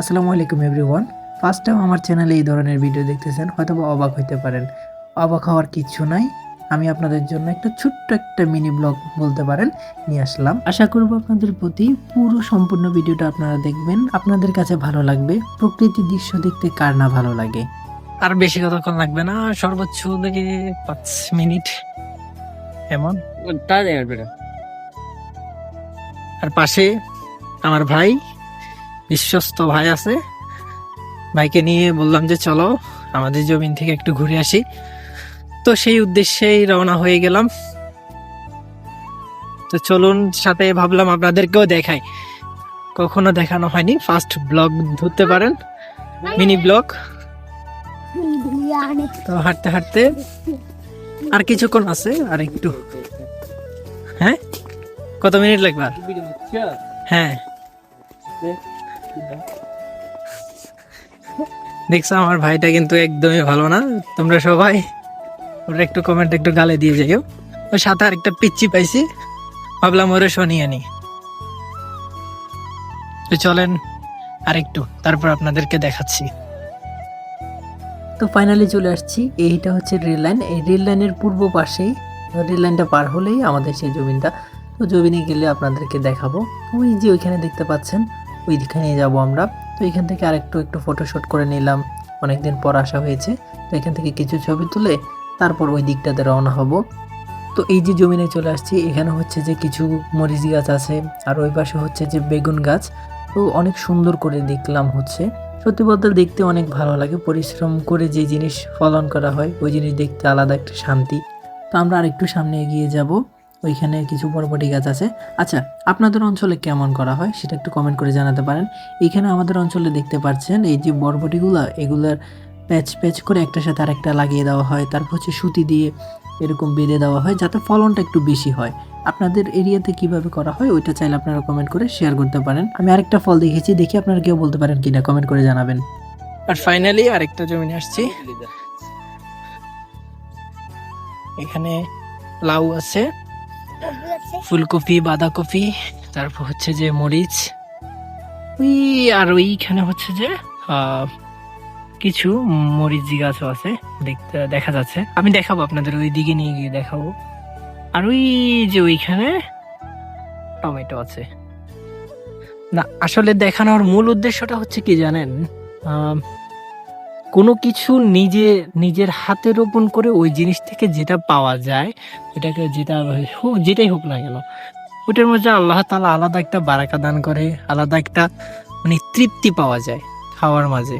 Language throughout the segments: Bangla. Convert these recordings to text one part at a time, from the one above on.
আসসালামু আলাইকুম এভরিওয়ান। ফার্স্ট টাইম আমার চ্যানেলে এই ধরনের ভিডিও দেখতেছেন হয়তো বা অবাক হইতে পারেন। অবাক হওয়ার কিচ্ছু নাই। আমি আপনাদের জন্য একটা ছোট্ট একটা মিনি ব্লগ বলতে পারেন নিয়ে আসলাম। আশা করব আপনাদের প্রতি পুরো সম্পূর্ণ ভিডিওটা আপনারা দেখবেন। আপনাদের কাছে ভালো লাগবে প্রকৃতির দৃশ্য দেখতে কার না ভালো লাগে। আর বেশি কতক্ষণ লাগবে না? সর্বোচ্চ দেখি পাঁচ মিনিট। এমন? আর পাশে আমার ভাই। বিশ্বস্ত ভাই আছে। ভাইকে নিয়ে বললাম যে, চলো আমাদের জমিন থেকে একটু ঘুরে আসি। তো সেই উদ্দেশ্যেই রওনা হয়ে গেলাম। তো চলুন সাথে ভাবলাম আপনাদেরকেও দেখাই। কখনো দেখানো হয়নি ফার্স্ট ব্লগ ধরতে পারেন। মিনি ব্লগ তো হাঁটতে হাঁটতে আর কিছুক্ষণ আছে, আর একটু। হ্যাঁ? কত মিনিট লাগবে? হ্যাঁ। দেখছ, আমার ভাইটা কিন্তু একদমই ভালো না। তোমরা সবাই ওরা একটু কমেন্ট একটু গালে দিয়ে যাইও। ওর সাথে আর একটা পিচ্ছি পাইছি, ভাবলাম ওরে শনিয়ে নি চলেন আর একটু তারপর আপনাদেরকে দেখাচ্ছি। তো ফাইনালি চলে আসছি, এইটা হচ্ছে রেল লাইন। এই রেল লাইনের পূর্ব পাশেই রেল লাইনটা পার হলেই আমাদের সেই জমিনটা। তো জমিনে গেলে আপনাদেরকে দেখাবো। ওই যে ওইখানে দেখতে পাচ্ছেন ওইখানে যাব আমরা। তো এখান থেকে আরেকটু, একটু ফটোশ্যুট করে নিলাম। অনেকদিন পর আসা হয়েছে। তো এখান থেকে কিছু ছবি তুলে তারপর ওই দিকটাতে রওনা হব। তো এই যে জমিনে চলে আসছি, এখানে হচ্ছে যে কিছু মরিচ গাছ আছে, আর ওই পাশে হচ্ছে যে বেগুন গাছ। তো অনেক সুন্দর করে দেখলাম হচ্ছে। সত্যি বলতে দেখতে অনেক ভালো লাগে। পরিশ্রম করে যে জিনিস ফলন করা হয়, ওই জিনিস দেখতে আলাদা একটা শান্তি। তো আমরা আরেকটু সামনে এগিয়ে যাব। ওইখানে কিছু বরবটি গাছ আছে। আচ্ছা আপনাদের অঞ্চলে কেমন করা হয় সেটা একটু কমেন্ট করে জানাতে পারেন। এখানে আমাদের অঞ্চলে দেখতে পাচ্ছেন এই যে বরবটিগুলো এগুলার প্যাচ প্যাচ করে একটার সাথে আরেকটা লাগিয়ে দেওয়া হয়। তারপর হচ্ছে সুতি দিয়ে এরকম বেঁধে দেওয়া হয় যাতে ফলনটা একটু বেশি হয়। আপনাদের এরিয়াতে কীভাবে করা হয় ওইটা চাইলে আপনারা কমেন্ট করে শেয়ার করতে পারেন। আমি আরেকটা ফল দেখেছি দেখি আপনারা কেউ বলতে পারেন কিনা কমেন্ট করে জানাবেন। আর ফাইনালি আরেকটা জমিনে আসছি। এখানে লাউ আছে। ফুলকপি, বাঁধাকপি, তারপর হচ্ছে যে মরিচ ওই আর ওইখানে হচ্ছে যে কিছু মরিচ গাছও আছে, দেখতে, দেখা যাচ্ছে। আমি দেখাবো আপনাদের ওই দিকে নিয়ে গিয়ে দেখাবো। আর ওই যে ওইখানে টমেটো আছে। না, আসলে দেখানোর মূল উদ্দেশ্যটা হচ্ছে কি জানেন? কোনো কিছু নিজে, নিজের হাতে রোপণ করে ওই জিনিস থেকে যেটা পাওয়া যায় এটাকে যেটা হোক যেটাই হোক না কেন ওটার মধ্যে আল্লাহ তালা আলাদা একটা বারাকা দান করে, আলাদা একটা মানে তৃপ্তি পাওয়া যায় খাওয়ার মাঝে।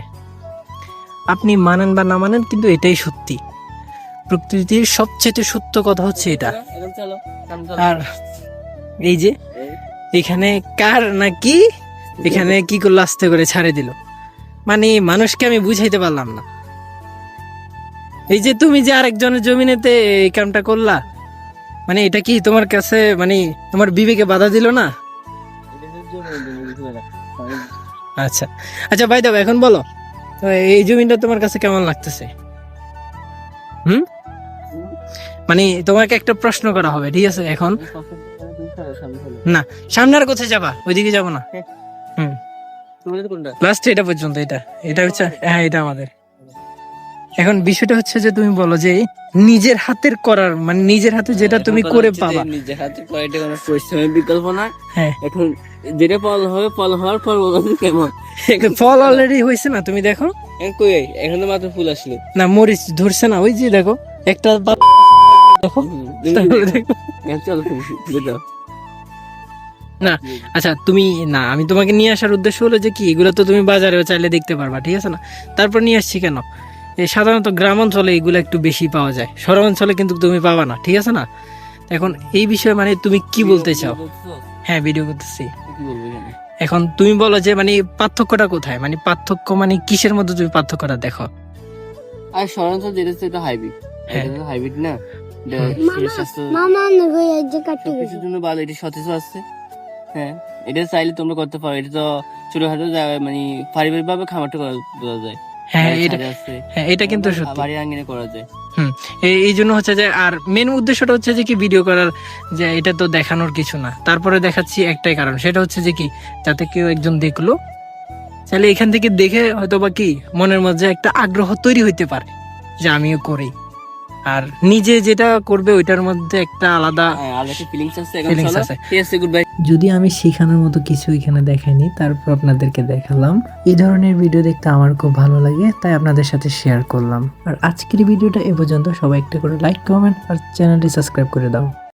আপনি মানেন বা না মানেন কিন্তু এটাই সত্যি। প্রকৃতির সবচেয়ে সত্য কথা হচ্ছে এটা। আর এই যে, এখানে কার নাকি, এখানে কি করল আস্তে করে ছাড়ে দিল। মানে মানুষকে আমি বুঝাইতে পারলাম না। এই যে তুমি যে আরেকজনের জমিনেতে এই কামটা করলা মানে এটা কি তোমার কাছে মানে তোমার বিবেকে বাধা দিল না। আচ্ছা আচ্ছা ভাই দেব এখন বলো এই জমিটা তোমার কাছে কেমন লাগতেছে? হুম? মানে তোমাকে একটা প্রশ্ন করা হবে, ঠিক আছে, এখন। না সামনে আর কোথায় যাবা? ওইদিকে যাব না? তোমাদের কোনটা? লাস্ট এটা পর্যন্ত এটা। এটা হচ্ছে হ্যাঁ এটা আমাদের। এখন বিষয়টা হচ্ছে যে তুমি বলো যে নিজের হাতের করার মানে নিজের হাতে যেটা তুমি করে পাবা। নিজের হাতে করে এটা কোনো পরিশ্রমের বিকল্প না। হ্যাঁ। এখন যেটা ফল হবে ফল হওয়ার কেমন। ফল অলরেডি হয়েছে না তুমি দেখো। কই এখন তো মাত্র ফুল আসলো। না মরিচ ধরছে না ওই যে দেখো একটা দেখো। দেখো। চলো না আচ্ছা তুমি না আমি তোমাকে নিয়ে আসার উদ্দেশ্য হলো যে কি এগুলো তো তুমি বাজারেও চাইলে দেখতে পারবা ঠিক আছে না তারপর নিয়ে আসছি কেন এই সাধারণত গ্রাম অঞ্চলে এগুলো একটু বেশি পাওয়া যায় শহর অঞ্চলে কিন্তু তুমি পাবা না ঠিক আছে না এখন এই বিষয়ে মানে তুমি কি বলতে চাও হ্যাঁ ভিডিও করতেছি এখানে? তুমি বলো যে মানে পার্থক্যটা কোথায় মানে পার্থক্য মানে কিসের মধ্যে তুমি পার্থক্যটা দেখো আর শহরাঞ্চল যেটা হচ্ছে এটা হাইব্রিড হ্যাঁ। হাইব্রিড না মামা নগো এই যে কাটতে সবকিছুর জন্য ভালো এটা সতেজ আসছে হ্যাঁ এটা চাইলে তোমরা করতে পারো। এটা তো ছোটখাটো মানে পারিবারিক ভাবে খামারটা করা যায়। হ্যাঁ এটা হ্যাঁ এটা কিন্তু সত্যি। বাড়ির আঙ্গিনে করা যায়। এই- এই জন্য হচ্ছে যে আর মেন উদ্দেশ্যটা হচ্ছে যে কি ভিডিও করার যে এটা তো দেখানোর কিছু না। তারপরে দেখাচ্ছি একটাই কারণ। সেটা হচ্ছে যে কি যাতে কেউ একজন দেখল তাহলে এখান থেকে দেখে হয়তো বা কি মনের মধ্যে একটা আগ্রহ তৈরি হইতে পারে যে আমিও করি। আর নিজে যেটা করবে ওইটার মধ্যে একটা আলাদা হ্যাঁ ফিলিংস আছে যদি আমি শেখানোর মতো কিছু এখানে দেখাইনি তারপর আপনাদেরকে দেখালাম। এই ধরনের ভিডিও দেখতে আমার খুব ভালো লাগে তাই আপনাদের সাথে শেয়ার করলাম। আর আজকের ভিডিওটা এ পর্যন্ত সবাই একটা করে লাইক কমেন্ট আর চ্যানেলটি সাবস্ক্রাইব করে দাও।